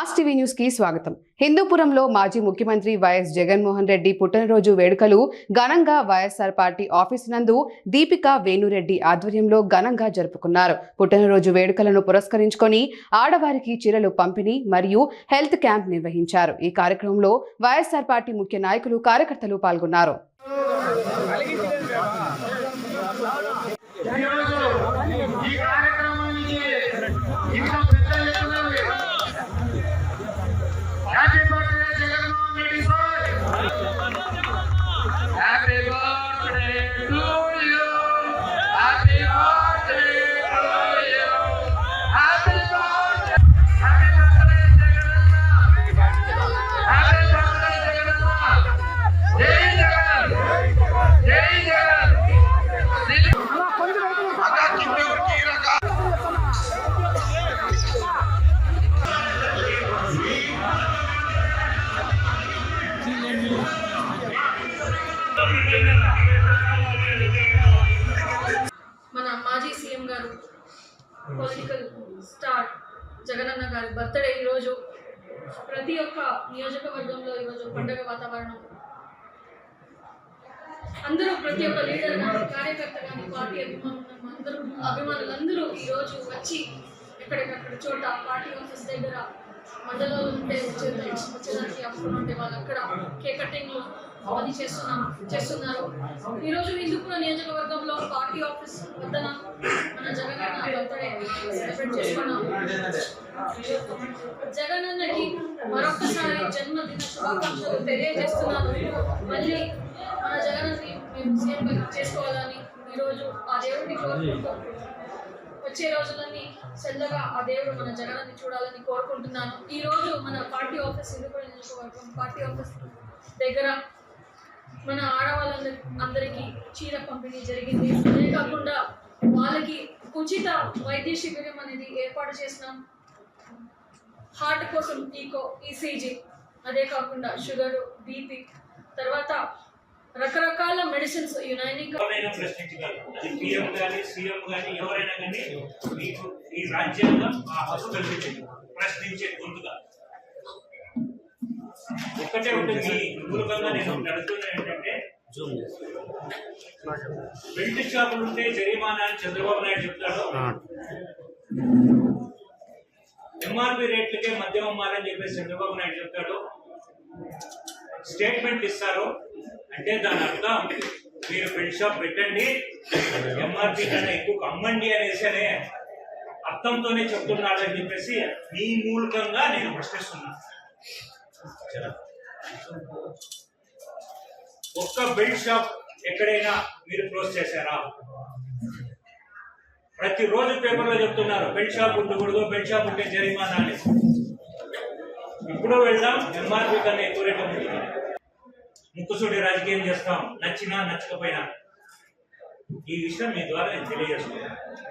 Mass TV న్యూస్కి స్వాగతం. హిందూపురంలో మాజీ ముఖ్యమంత్రి వైఎస్ జగన్మోహన్ రెడ్డి పుట్టినరోజు వేడుకలు ఘనంగా వైఎస్ఆర్ పార్టీ ఆఫీస్ నందు దీపిక వేణురెడ్డి ఆధ్వర్యంలో ఘనంగా జరుపుకున్నారు. పుట్టినరోజు వేడుకలను పురస్కరించుకొని ఆడవారికి చీరలు పంపిణీ మరియు హెల్త్ క్యాంప్ నిర్వహించారు. ఈ కార్యక్రమంలో వైఎస్ఆర్ పార్టీ ముఖ్య నాయకులు కార్యకర్తలు పాల్గొన్నారు. Happy birthday to you happy birthday happy birthday Jagananna happy birthday Jagananna జై జగన్ జై జగన్ మన మాజీ సీఎం గారు పొలిటికల్ స్టార్ జగనన్న గారి బర్త్డే ఈరోజు. ప్రతి ఒక్క నియోజకవర్గంలో ఈరోజు పండగ వాతావరణం. అందరూ ప్రతి ఒక్క లీడర్ కానీ కార్యకర్త కానీ పార్టీ అభిమానులు అందరూ అభిమానులందరూ ఈరోజు వచ్చి ఎక్కడికక్కడ చోట పార్టీ ఆఫీస్ దగ్గర మధ్యలో ఉంటే వచ్చేదానికి అప్పుడు ఉంటే వాళ్ళు అక్కడ కేక్ కటింగ్లు అవన్నీ చేస్తున్నాం చేస్తున్నారు ఈరోజు హిందూపుర నియోజకవర్గంలో పార్టీ ఆఫీస్ వద్దన మన జగనన్న బర్త్డే సెలబ్రేట్ చేసుకున్నాం జగనన్నకి మరొకసారి జన్మదిన శుభాకాంక్షలు తెలియజేస్తున్నాను. మళ్ళీ వచ్చే రోజులన్నీ చల్లగా ఆ దేవుడు మన జగనాన్ని చూడాలని కోరుకుంటున్నాను. ఈ రోజు మన పార్టీ ఆఫీస్ హిందూపురం నియోజకవర్గం పార్టీ ఆఫీస్ దగ్గర మన ఆడవాళ్ళందరి అందరికీ చీర పంపిణీ జరిగింది. అదే కాకుండా వాళ్ళకి ఉచిత వైద్య శిబిరం అనేది ఏర్పాటు చేసినాం. హార్ట్ కోసం ఈకో ఈసీజీ అదే కాకుండా షుగర్ బీపీ తర్వాత రకరకాల మెడిసిన్స్ యునైనిక్ అది పిఎం కానీ సీఎం కానీ ఎవరైనా కానీ మీకు ఈ రాజ్యాంగం ఆ హక్కు కల్పించింది ప్రశ్నించే గొంతుగా ఒక్కటే ఉంటుంది మూలకంగా నేను నడుస్తున్నా ఏంటంటే బెల్ట్ షాపులు ఉంటే జరిమానా అని చంద్రబాబు నాయుడు చెప్తాడు. ఎంఆర్పి రేట్లకే మద్యం అమ్మాలని చెప్పేసి చంద్రబాబు నాయుడు చెప్తాడు. స్టేట్మెంట్ ఇస్తారు. అంటే దాని అర్థం మీరు ప్రింట్ షాప్ పెట్టండి ఎంఆర్పి కన్నా ఎక్కువ అమ్మండి అనేసి అనే అర్థంతోనే చెప్తున్నాడు అని చెప్పేసి మీ మూలకంగా నేను ప్రశ్నిస్తున్నాను ఒక్క బెల్ట్ షాప్ ఎక్కడైనా మీరు క్లోజ్ చేశారా? ప్రతిరోజు పేపర్లో చెప్తున్నారు బెల్ట్ షాప్ ఉండకూడదు బెల్ట్ షాప్ ఉంటే జరిమానా అని. ఇప్పుడు వెళ్దాం ఎంఆర్పి కన్నా ఎక్కువ రేట్ ముక్కుసూడి రాజకీయం చేస్తాం. నచ్చినా నచ్చకపోయినా. ఈ విషయం మీ ద్వారా నేను తెలియజేస్తున్నాను.